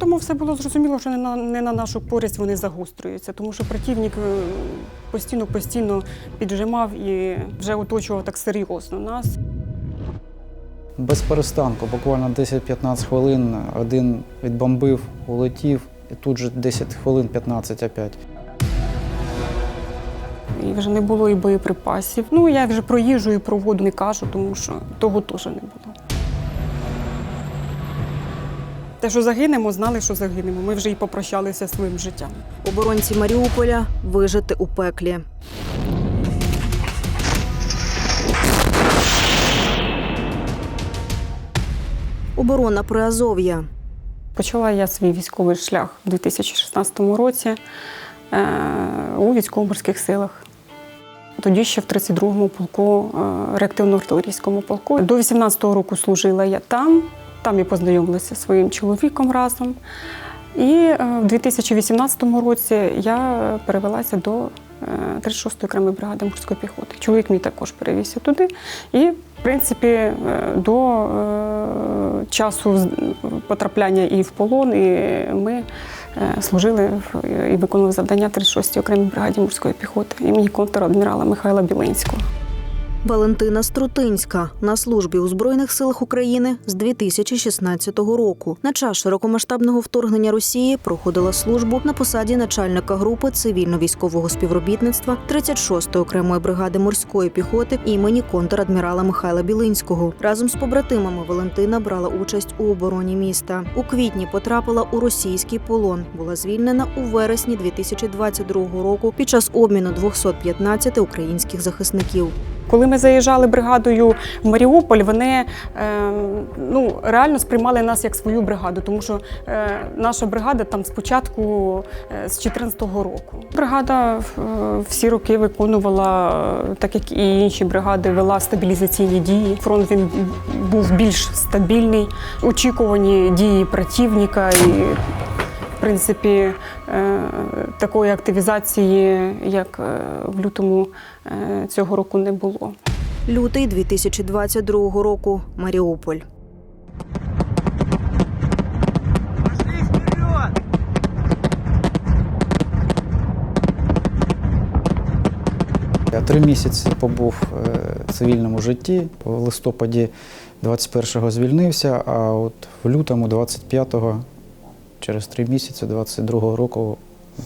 тому все було зрозуміло, що не на, не на нашу користь вони загострюються, тому що противник е, постійно-постійно піджимав і вже оточував так серйозно нас. Без перестанку, буквально 10-15 хвилин один відбомбив, улетів, і тут же 10 хвилин 15 опять. І вже не було і боєприпасів. Ну, я вже про їжу і про воду не кажу, тому що того теж не було. Те, що загинемо, знали, що загинемо. Ми вже і попрощалися зі своїм життям. Оборонці Маріуполя вижити у пеклі. Оборона Приазов'я. Почала я свій військовий шлях у 2016 році е, у військово-морських силах. Тоді ще в 32-му полку, е, реактивно-артилерійському полку. До 18-го року служила я там, там і познайомилася зі своїм чоловіком разом. І е, в 2018 році я перевелася до е, 36-ї окремої бригади морської піхоти. Чоловік мій також перевівся туди. І, в принципі, е, до е, часу потрапляння і в полон, і ми е, служили і виконували завдання 36-ї окремій бригаді морської піхоти імені контр-адмірала Михайла Біленського. Валентина Струтинська на службі у Збройних силах України з 2016 року. На час широкомасштабного вторгнення Росії проходила службу на посаді начальника групи цивільно-військового співробітництва 36-ї окремої бригади морської піхоти імені контр-адмірала Михайла Білинського. Разом з побратимами Валентина брала участь у обороні міста. У квітні потрапила у російський полон. Була звільнена у вересні 2022 року під час обміну 215 українських захисників. Коли ми заїжджали бригадою в Маріуполь, вони е, ну, реально сприймали нас як свою бригаду, тому що е, наша бригада там спочатку е, з 14-го року. Бригада всі роки виконувала, так як і інші бригади, вела стабілізаційні дії. Фронт він був більш стабільний, очікувані дії противника і. В принципі, е, такої активізації, як е, в лютому е, цього року, не було. Лютий 2022 року. Маріуполь. Я три місяці побув в цивільному житті. В листопаді 21-го звільнився, а от в лютому 25-го, через три місяці 22-го року,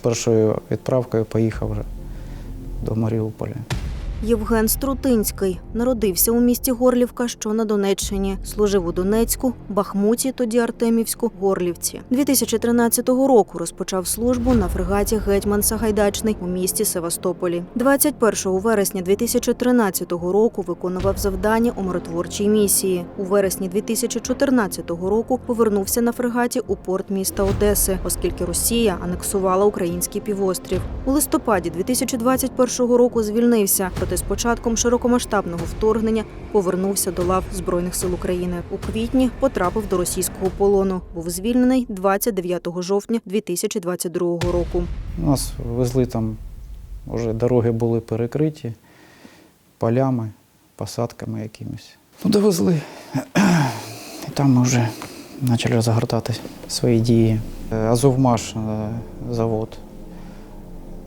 першою відправкою поїхав вже до Маріуполя. Євген Струтинський народився у місті Горлівка, що на Донеччині. Служив у Донецьку, Бахмуті, тоді Артемівську, Горлівці. 2013 року розпочав службу на фрегаті Гетьман Сагайдачний у місті Севастополі. 21 вересня 2013 року виконував завдання у миротворчій місії. У вересні 2014 року повернувся на фрегаті у порт міста Одеси, оскільки Росія анексувала український півострів. У листопаді 2021 року звільнився, проте з початком широкомасштабного вторгнення повернувся до лав Збройних сил України. У квітні потрапив до російського полону. Був звільнений 29 жовтня 2022 року. Нас везли там, вже дороги були перекриті полями, посадками якимись. Ну, довезли. І там ми вже почали розгортати свої дії. Азовмаш е, завод.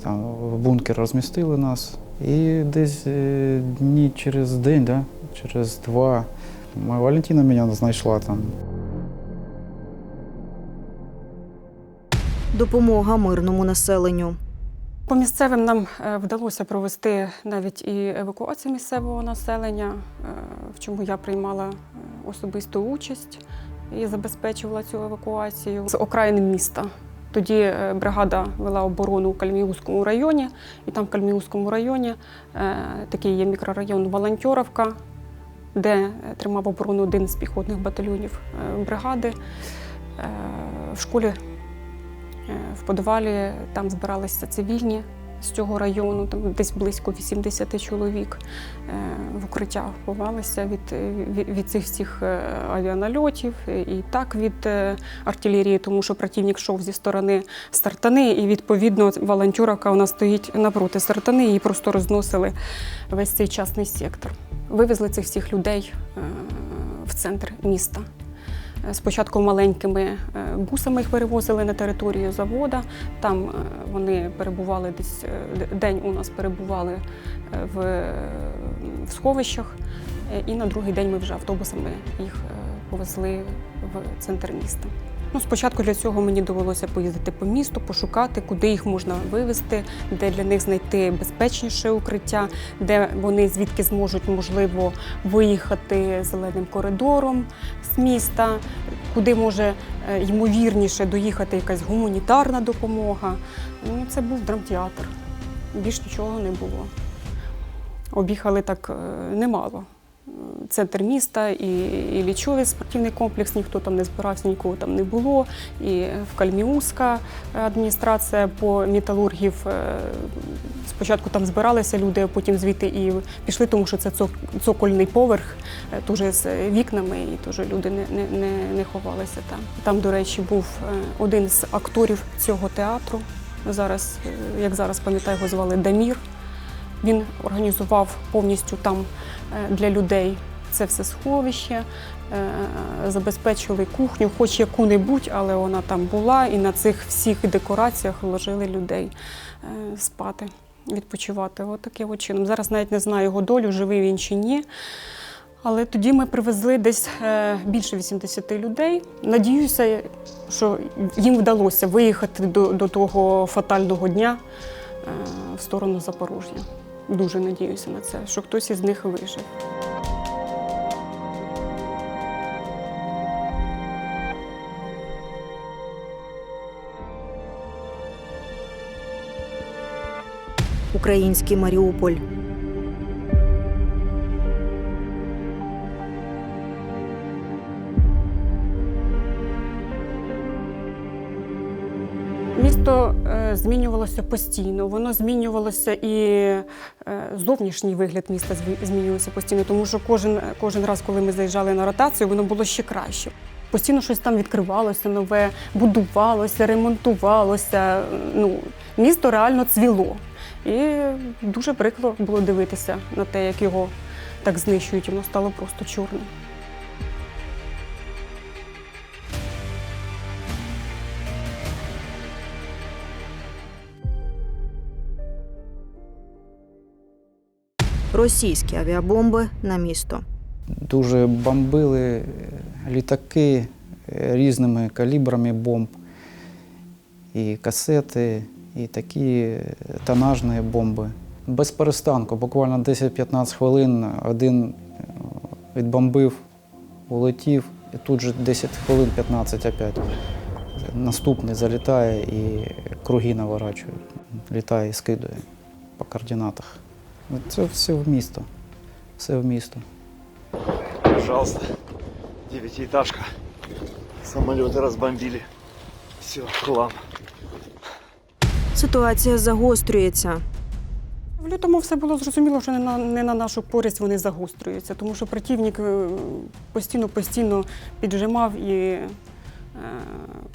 Там в бункер розмістили нас. І десь е, дні через день, да, через два, моя Валентина мене знайшла там. Допомога мирному населенню. По місцевим нам е, вдалося провести навіть і евакуацію місцевого населення, е, в чому я приймала особисту участь і забезпечувала цю евакуацію з окраїни міста. Тоді е, бригада вела оборону у Кальміузькому районі, і там в Кальміузькому районі е, такий є мікрорайон Волонтеровка, де е, тримав оборону один з піхотних батальйонів бригади. В школі В подвалі там збиралися цивільні з цього району, там десь близько 80 чоловік е, в укриття ховалися від, від, від цих всіх е, авіанальотів і так від е, артилерії, тому що противник йшов зі сторони стартани, і відповідно волонтерка вона стоїть напроти стартани, її просто розносили весь цей частний сектор. Вивезли цих всіх людей в центр міста. Е, Спочатку маленькими е, бусами їх перевозили на територію завода. Там е, вони перебували десь день у нас перебували в, в сховищах, і на другий день ми вже автобусами їх повезли в центр міста. Ну, спочатку для цього мені довелося поїздити по місту, пошукати, куди їх можна вивезти, де для них знайти безпечніше укриття, де вони звідки зможуть, можливо, виїхати зеленим коридором з міста, куди може е, ймовірніше доїхати якась гуманітарна допомога. Ну, це був драмтеатр. Більш нічого не було. Об'їхали так е, немало. Центр міста і, і Лічові спортивний комплекс, ніхто там не збирався, нікого там не було. І в Кальміуська адміністрація по металургів. е, Спочатку там збиралися люди, а потім звідти і пішли, тому що це цок- цокольний поверх, дуже з вікнами, і теж люди не, не, не, не ховалися там. Там, до речі, був е, один з акторів цього театру. Зараз, е, як зараз пам'ятаю, його звали Дамір. Він організував повністю там для людей це все сховище, е, забезпечили кухню, хоч яку-небудь, але вона там була, і на цих всіх декораціях вложили людей е, спати, відпочивати. От таким от чином. Зараз навіть не знаю його долю, живий він чи ні. Але тоді ми привезли десь е, більше 80 людей. Надіюся, що їм вдалося виїхати до, до того фатального дня в сторону Запорожжя. Дуже надіюся на це, що хтось із них вижив. Український Маріуполь. Місто е, змінювалося постійно. Воно змінювалося і е, зовнішній вигляд міста змінювався постійно, тому що кожен, кожен раз, коли ми заїжджали на ротацію, воно було ще краще. Постійно щось там відкривалося нове, будувалося, ремонтувалося. Ну, місто реально цвіло. І дуже прикро було дивитися на те, як його так знищують, воно стало просто чорним. Російські авіабомби на місто. Дуже бомбили е, літаки е, різними калібрами бомб, і касети, і такі тонажні бомби. Без перестанку, буквально 10-15 хвилин один е, відбомбив, улетів, і тут же 10 хвилин 15 опять. Наступний залітає і круги наворачує. Літає і скидує по координатах. Це все в місто. Все в місто. Пожалуйста. Девятиэтажка. Самолеты разбомбили. Все, хлам. Ситуація загострюється. В лютому все було зрозуміло, що не на, не на нашу користь вони загострюються, тому що противник е, постійно-постійно піджимав і е,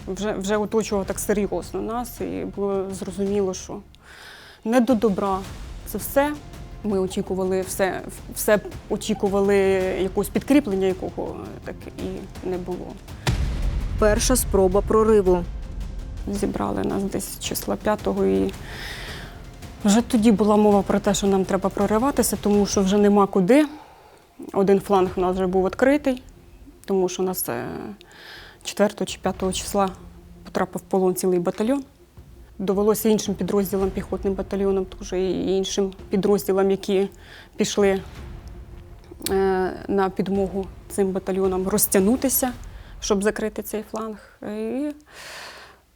вже, вже оточував так серйозно нас. І було зрозуміло, що не до добра це все. Ми очікували все, все очікували якогось підкріплення, якого так і не було. Перша спроба прориву. Зібрали нас десь числа 5-го і вже тоді була мова про те, що нам треба прориватися, тому що вже нема куди. Один фланг у нас вже був відкритий, тому що у нас е, 4 чи 5 числа потрапив в полон цілий батальйон. Довелося іншим підрозділам, піхотним батальйонам, теж і іншим підрозділам, які пішли е, на підмогу цим батальйонам, розтягнутися, щоб закрити цей фланг. І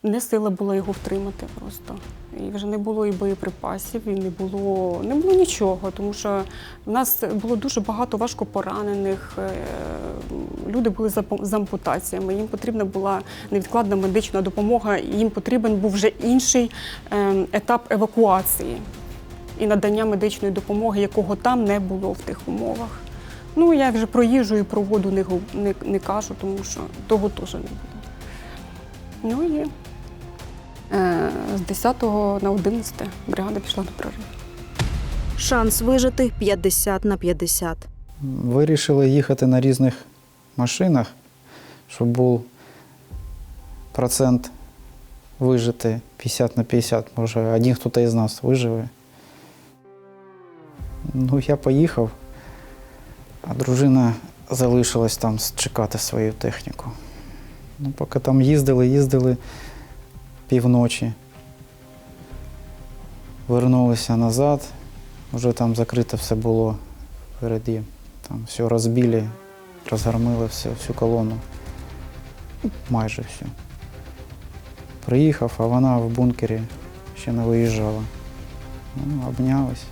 не сила була його втримати просто. І вже не було і боєприпасів, і не було, не було нічого, тому що в нас було дуже багато важко поранених. е, Люди були з ампутаціями. Їм потрібна була невідкладна медична допомога, і їм потрібен був вже інший е, етап евакуації і надання медичної допомоги, якого там не було в тих умовах. Ну, я вже про їжу і про воду не, не, не кажу, тому що того теж не було. Ну і з 10 на 11 бригада пішла на прорив. Шанс вижити 50 на 50. Вирішили їхати на різних машинах, щоб був процент вижити 50 на 50. Може, один хтось із нас виживе. Ну, я поїхав, а дружина залишилась там чекати свою техніку. Ну, поки там їздили, їздили півночі. Вернулися назад, вже там закрите все було впереді. Там все розбили, розгромили все, всю колону. Ну, Майже всю. Приїхав, а вона в бункері ще не виїжджала. Ну, обнялись.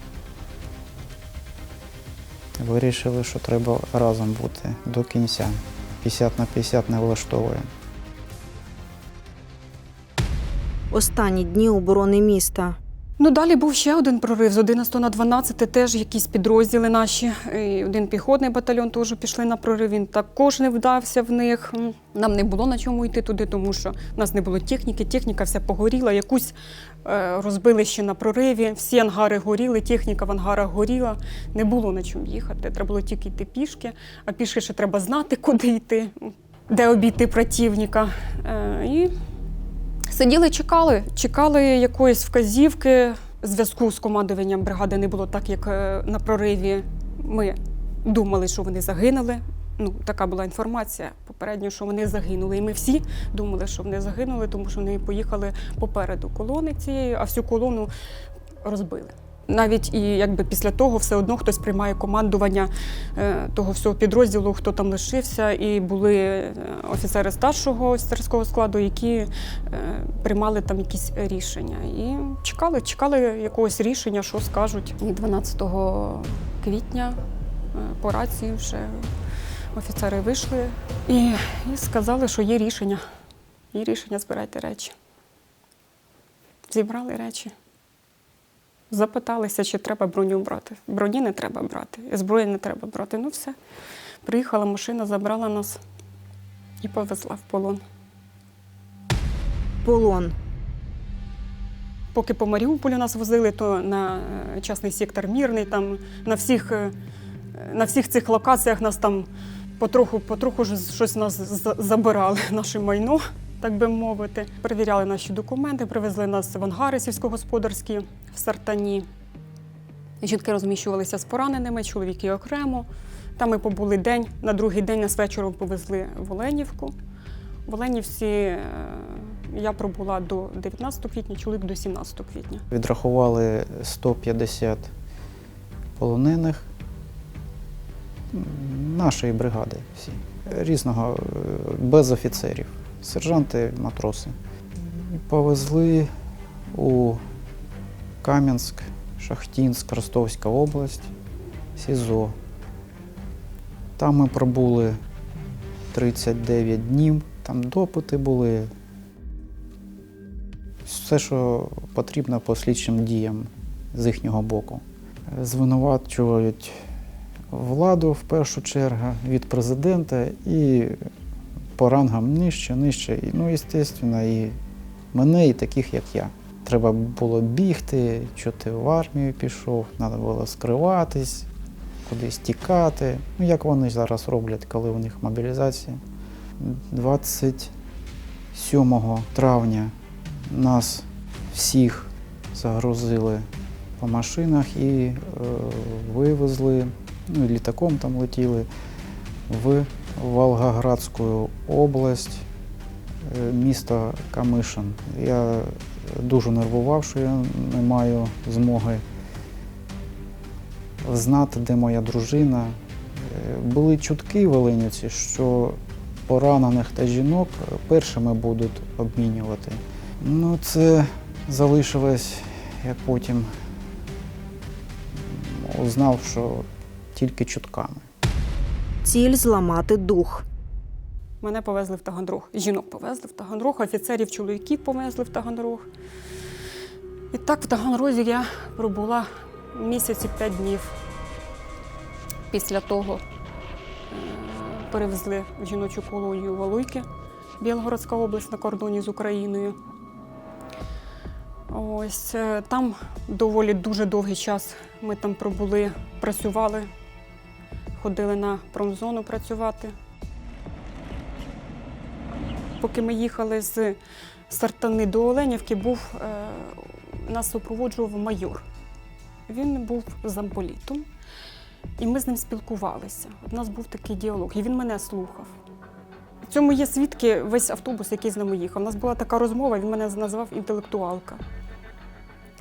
Вирішили, що треба разом бути до кінця. 50 на 50 не влаштовує. Останні дні оборони міста. Ну, далі був ще один прорив з 11 на 12, теж якісь підрозділи наші. І один піхотний батальйон теж пішли на прорив. Він також не вдався в них. Нам не було на чому йти туди, тому що в нас не було техніки, техніка вся погоріла. Якусь е, розбили ще на прориві. Всі ангари горіли, техніка в ангарах горіла. Не було на чому їхати. Треба було тільки йти пішки, а пішки ще треба знати, куди йти, де обійти противника. Е, і Сиділи, чекали, чекали якоїсь вказівки. Зв'язку з командуванням бригади не було так, як е, на прориві. Ми думали, що вони загинули. Ну, така була інформація попередньо, що вони загинули. І ми всі думали, що вони загинули, тому що вони поїхали попереду колони цієї, а всю колону розбили. Навіть і якби після того все одно хтось приймає командування е, того всього підрозділу, хто там лишився, і були е, офіцери старшого офіцерського складу, які е, приймали там якісь рішення. І чекали, чекали якогось рішення, що скажуть. І 12 квітня по рації вже офіцери вийшли і, і сказали, що є рішення. Є рішення, збирайте речі. Зібрали речі. Запиталися, чи треба броню брати. Броні не треба брати, зброї не треба брати. Ну все. Приїхала машина, забрала нас і повезла в полон. Полон. Поки по Маріуполю нас возили, то на е, частний сектор Мірний, там на всіх, е, на всіх цих локаціях нас там потроху, потроху щось нас забирали, наше майно, так би мовити. Перевіряли наші документи, привезли нас в ангари сільськогосподарські в Сартані. Жінки розміщувалися з пораненими, чоловіки окремо. Там ми побули день. На другий день нас вечором повезли в Оленівку. В Оленівці е, я пробула до 19 квітня, чоловік до 17 квітня. Відрахували 150 полонених нашої бригади всі. Різного, е, без офіцерів, сержанти, матроси. І повезли у Кам'янськ, Шахтінськ, Ростовська область, СІЗО. Там ми пробули 39 днів, там допити були, все, що потрібно по слідчим діям з їхнього боку. Звинувачують владу в першу чергу від президента і по рангам нижче, нижче. І, ну, звісно, і мене, і таких, як я. Треба було бігти, що ти в армію пішов, треба було скриватись, кудись тікати. Ну, як вони зараз роблять, коли у них мобілізація. 27 травня нас всіх загрузили по машинах і е, вивезли, ну літаком там летіли в Волгоградську область, е, місто Камишин. Я дуже нервував, що я не маю змоги знати, де моя дружина. Е, Були чутки в Оленівці, що поранених та жінок першими будуть обмінювати. Ну, це залишилось, як потім узнав, що тільки чутками. Ціль зламати дух. Мене повезли в Таганрог. Жінок повезли в Таганрог, офіцерів, чоловіків повезли в Таганрог. І так в Таганрозі я пробула місяць і п'ять днів. Після того е, перевезли в жіночу колонію Валуйки, Білгородська область на кордоні з Україною. Ось е, там доволі дуже довгий час ми там пробули, працювали, ходили на промзону працювати. Поки ми їхали з Сартани до Оленівки, був, е, нас супроводжував майор. Він був замполітом, і ми з ним спілкувалися. У нас був такий діалог, і він мене слухав. В цьому є свідки весь автобус, який з нами їхав. У нас була така розмова, він мене називав інтелектуалка.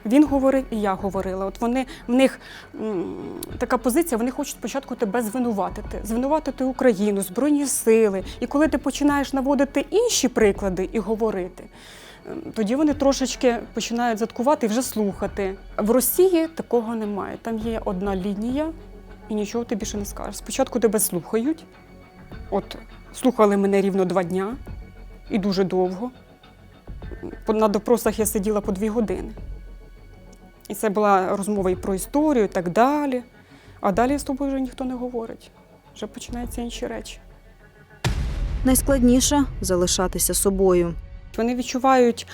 Він говорив, і я говорила. От вони в них м, така позиція, вони хочуть спочатку тебе звинуватити, звинуватити Україну, Збройні сили. І коли ти починаєш наводити інші приклади і говорити, ем, тоді вони трошечки починають заткувати і вже слухати. В Росії такого немає. Там є одна лінія, і нічого ти більше не скажеш. Спочатку тебе слухають. От слухали мене рівно два дня і дуже довго. На допросах я сиділа по дві години. І це була розмова і про історію, і так далі. А далі з тобою вже ніхто не говорить. Вже починаються інші речі. Найскладніше залишатися собою. Вони відчувають,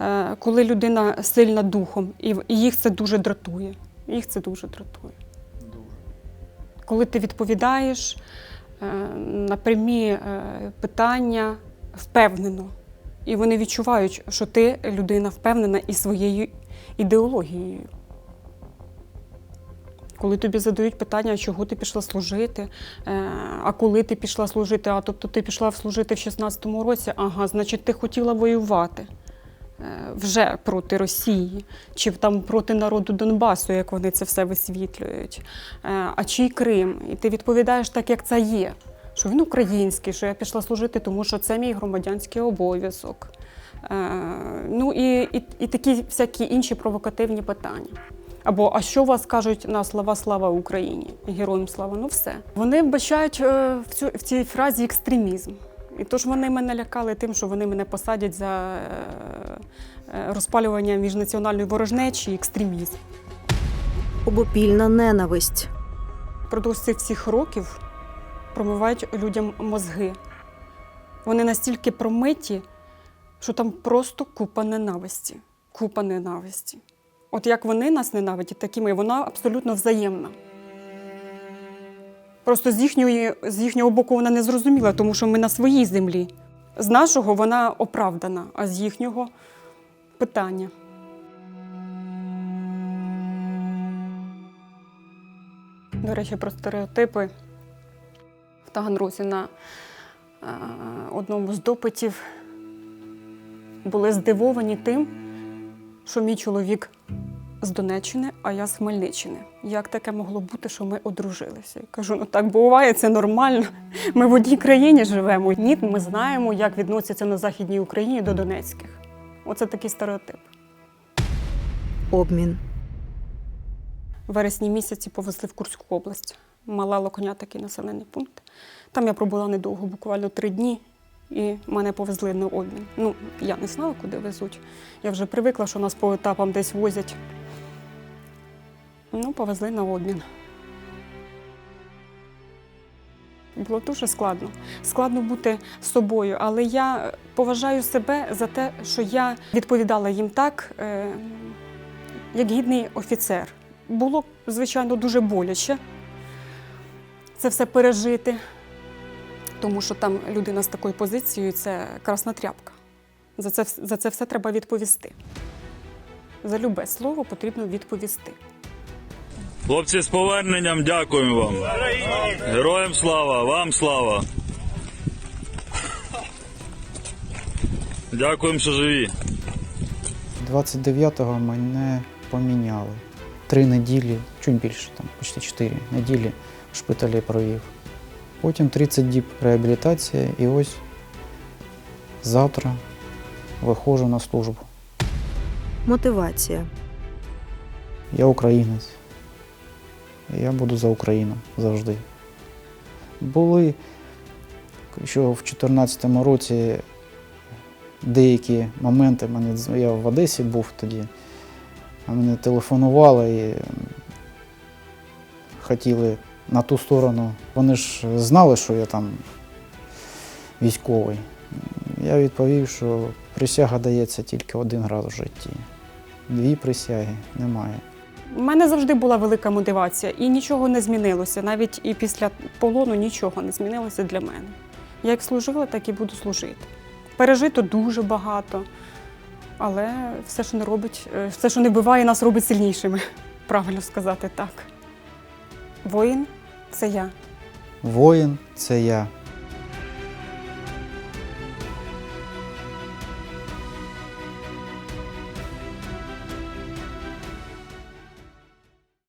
е, коли людина сильна духом, і в- і їх це дуже дратує. Їх це дуже дратує. Коли ти відповідаєш е, на прямі е, питання впевнено, і вони відчувають, що ти людина впевнена і своєю ідеологією. Коли тобі задають питання, чого ти пішла служити, е, а коли ти пішла служити, а тобто ти пішла служити в 16-му році, ага, значить, ти хотіла воювати е, вже проти Росії, чи там проти народу Донбасу, як вони це все висвітлюють, Е, а чий Крим? І ти відповідаєш так, як це є. Що він український, що я пішла служити, тому що це мій громадянський обов'язок. Е, ну і, і, і такі всякі інші провокативні питання. Або а що вас кажуть на слова слава Україні? Героям слава, ну все. Вони вбачають е, в, цю, в цій фразі екстремізм. І тож вони мене лякали тим, що вони мене посадять за е, розпалювання міжнаціональної ворожнечі і екстремізм. Обопільна ненависть. Продовж цих всіх років промивають людям мозги. Вони настільки промиті, що там просто купа ненависті. Купа ненависті. От як вони нас ненавидять, так і ми. Вона абсолютно взаємна. Просто з, їхньої, з їхнього боку вона не зрозуміла, тому що ми на своїй землі. З нашого вона оправдана, а з їхнього питання. До речі, про стереотипи Таганрозі на е, одному з допитів були здивовані тим, що мій чоловік з Донеччини, а я з Хмельниччини. Як таке могло бути, що ми одружилися? Я кажу, ну так буває, це нормально. Ми в одній країні живемо. Ні, ми знаємо, як відносяться на Західній Україні до Донецьких. Оце такий стереотип. Обмін. В вересні місяці повезли в Курську область. Мала Локоня такий населений пункт. Там я пробула недовго, буквально три дні, і мене повезли на обмін. Ну, я не знала, куди везуть. Я вже привикла, що нас по етапам десь возять. Ну, повезли на обмін. Було дуже складно. Складно бути собою, але я поважаю себе за те, що я відповідала їм так, е, як гідний офіцер. Було, звичайно, дуже боляче це все пережити, тому що там людина з такою позицією це красна тряпка. За це, за це все треба відповісти. За любе слово потрібно відповісти. Хлопці, з поверненням дякуємо вам. Героям слава, вам слава. Дякуємо, що живі. 29-го мене поміняли. Три неділі, чуть більше, там, почти 4 неділі в шпиталі провів. Потім 30 діб реабілітація і ось завтра виходжу на службу. Мотивація. Я українець. Я буду за Україну завжди. Були що в 2014 році деякі моменти, я в Одесі був тоді, а мене телефонували і хотіли на ту сторону. Вони ж знали, що я там військовий. Я відповів, що присяга дається тільки один раз в житті. Дві присяги немає. У мене завжди була велика мотивація, і нічого не змінилося. Навіть і після полону нічого не змінилося для мене. Я як служила, так і буду служити. Пережито дуже багато. Але все, що не робить, е, все, що не буває, нас робить сильнішими. Правильно сказати так. Воїн це я. Воїн це я.